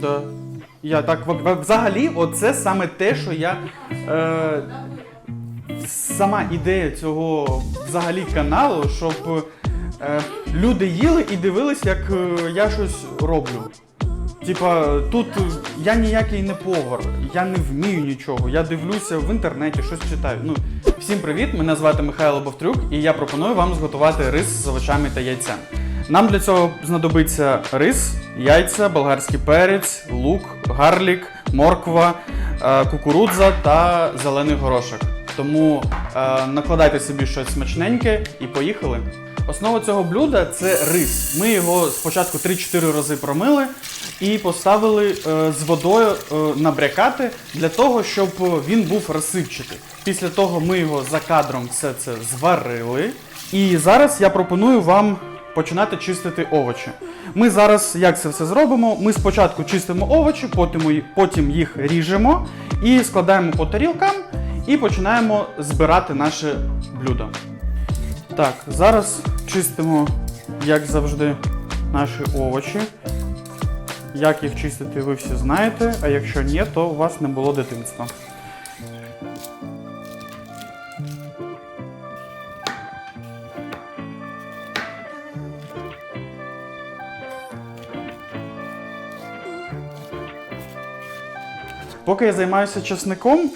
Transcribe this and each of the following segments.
Да. Я так в- в- взагалі, оце саме те, що я. Е, сама ідея цього взагалі каналу, щоб е, люди їли і дивились, як е, я щось роблю. Типа, тут я ніякий не повар, я не вмію нічого. Я дивлюся в інтернеті, щось читаю. Ну, всім привіт! Мене звати Михайло Бовтрюк, і я пропоную вам зготувати рис з овочами та яйцем. Нам для цього знадобиться рис, яйця, болгарський перець, лук, гарлік, морква, е, кукурудза та зелений горошок. Тому е, накладайте собі щось смачненьке і поїхали. Основа цього блюда це рис. Ми його спочатку 3-4 рази промили і поставили е, з водою набрякати для того, щоб він був розсипчатий. Після того ми його за кадром все це зварили. І зараз я пропоную вам починати чистити овочі. Ми зараз як це все зробимо? Ми спочатку чистимо овочі, потім, їх ріжемо і складаємо по тарілкам і починаємо збирати наше блюдо. Так, зараз чистимо, як завжди, наші овочі. Як їх чистити, ви всі знаєте, а якщо ні, то у вас не було дитинства. Поки я займаюся часником,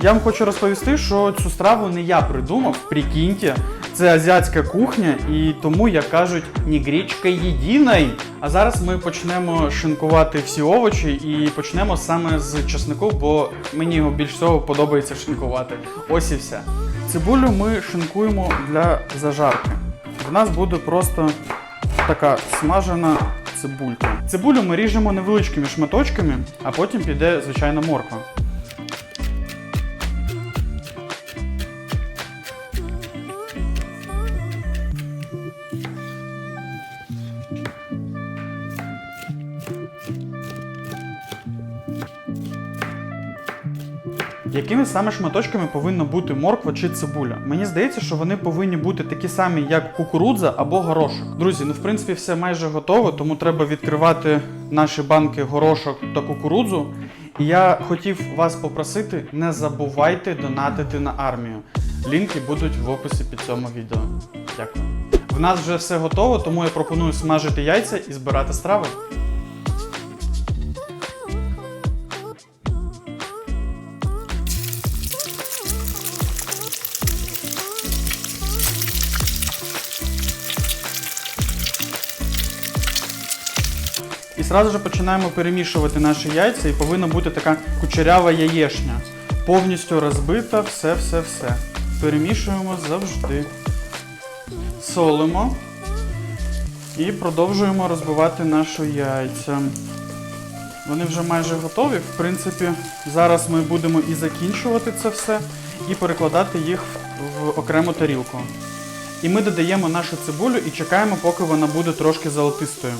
я вам хочу розповісти, що цю страву не я придумав, прикиньте. Це азіатська кухня, і тому, як кажуть, не гречка єдиной. А зараз ми почнемо шинкувати всі овочі і почнемо саме з часнику, бо мені його більш всього подобається шинкувати. Ось і все. Цибулю ми шинкуємо для зажарки. В нас буде просто така смажена цибулька. Цибулю ми ріжемо невеличкими шматочками, а потім піде звичайна морква. Якими саме шматочками повинна бути морква чи цибуля? Мені здається, що вони повинні бути такі самі, як кукурудза або горошок. Друзі, ну в принципі все майже готово, тому треба відкривати наші банки горошок та кукурудзу. І я хотів вас попросити, не забувайте донатити на армію. Лінки будуть в описі під цьому відео. Дякую. В нас вже все готово, тому я пропоную смажити яйця і збирати страви. І одразу ж починаємо перемішувати наші яйця, і повинна бути така кучерява яєшня. Повністю розбита, все-все-все. Перемішуємо завжди. Солимо. І продовжуємо розбивати наші яйця. Вони вже майже готові. В принципі, зараз ми будемо і закінчувати це все, і перекладати їх в окрему тарілку. І ми додаємо нашу цибулю і чекаємо, поки вона буде трошки золотистою.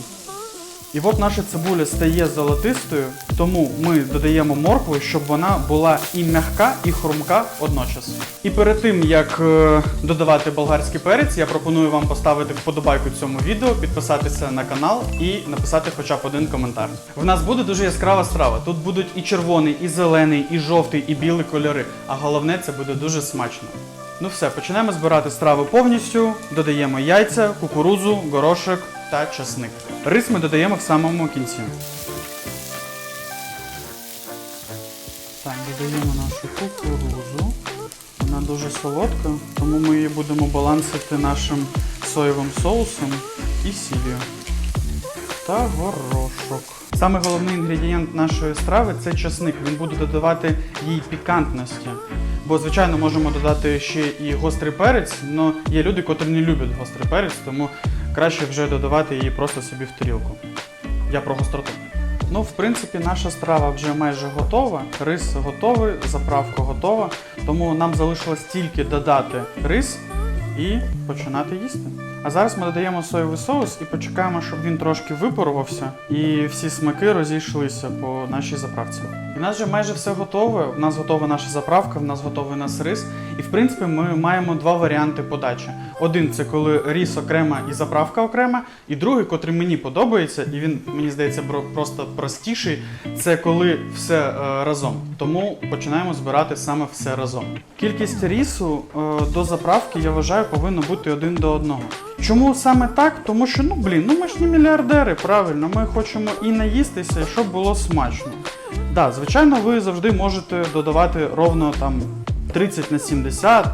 І от наша цибуля стає золотистою, тому ми додаємо моркву, щоб вона була і м'яка, і хрумка одночас. І перед тим як е, додавати болгарський перець, я пропоную вам поставити вподобайку цьому відео, підписатися на канал і написати хоча б один коментар. В нас буде дуже яскрава страва. Тут будуть і червоний, і зелений, і жовтий, і білий кольори. А головне, це буде дуже смачно. Ну все, починаємо збирати страву повністю. Додаємо яйця, кукурудзу, горошок та часник. Рис ми додаємо в самому кінці. Так, додаємо нашу кукурудзу. Вона дуже солодка, тому ми її будемо балансити нашим соєвим соусом і сіллю. Та горошок. Саме головний інгредієнт нашої страви це часник. Він буде додавати їй пікантності. Бо, звичайно, можемо додати ще і гострий перець, але є люди, котрі не люблять гострий перець, тому краще вже додавати її просто собі в тарілку. Я про гостроту. Ну, в принципі, наша страва вже майже готова. Рис готовий, заправка готова. Тому нам залишилось тільки додати рис і починати їсти. А зараз ми додаємо соєвий соус і почекаємо, щоб він трошки випарувався і всі смаки розійшлися по нашій заправці. І в нас вже майже все готове. У нас готова наша заправка, в нас готовий наш рис. І в принципі ми маємо два варіанти подачі. Один це коли ріс окрема і заправка окрема, і другий, котрий мені подобається, і він мені здається просто простіший. Це коли все е, разом. Тому починаємо збирати саме все разом. Кількість рісу е, до заправки я вважаю повинно бути один до одного. Чому саме так? Тому що ну блін, ну ми ж не мільярдери, правильно. Ми хочемо і наїстися, і щоб було смачно. Да, звичайно, ви завжди можете додавати ровно там 30 на 70,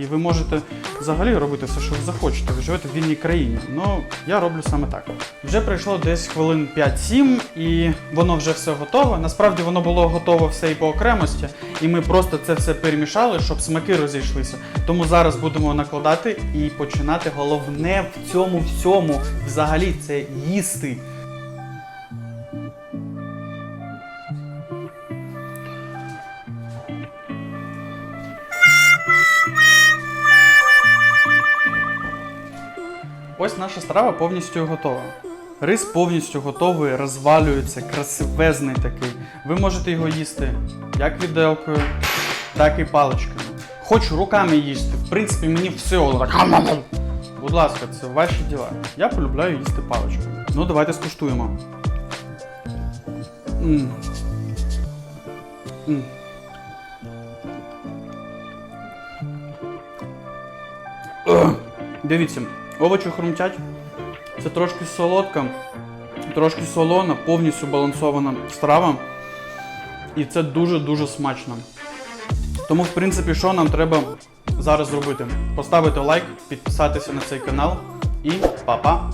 і ви можете взагалі робити все, що ви захочете. Ви живете в вільній країні. Ну, я роблю саме так. Вже пройшло десь хвилин 5-7, і воно вже все готове. Насправді воно було готово все і по окремості, і ми просто це все перемішали, щоб смаки розійшлися. Тому зараз будемо накладати і починати. Головне в цьому всьому взагалі це їсти. Ось наша страва повністю готова. Рис повністю готовий, розвалюється, красивезний такий. Ви можете його їсти як віделкою, так і паличкою. Хоч руками їсти. В принципі, мені все так. Будь ласка, це ваші діла. Я полюбляю їсти паличкою. Ну, давайте скуштуємо. М. М. Ugh. Дивіться, овочі хрумтять. Це трошки солодка, трошки солона, повністю балансована страва. І це дуже-дуже смачно. Тому, в принципі, що нам треба зараз зробити? Поставити лайк, підписатися на цей канал і па-па!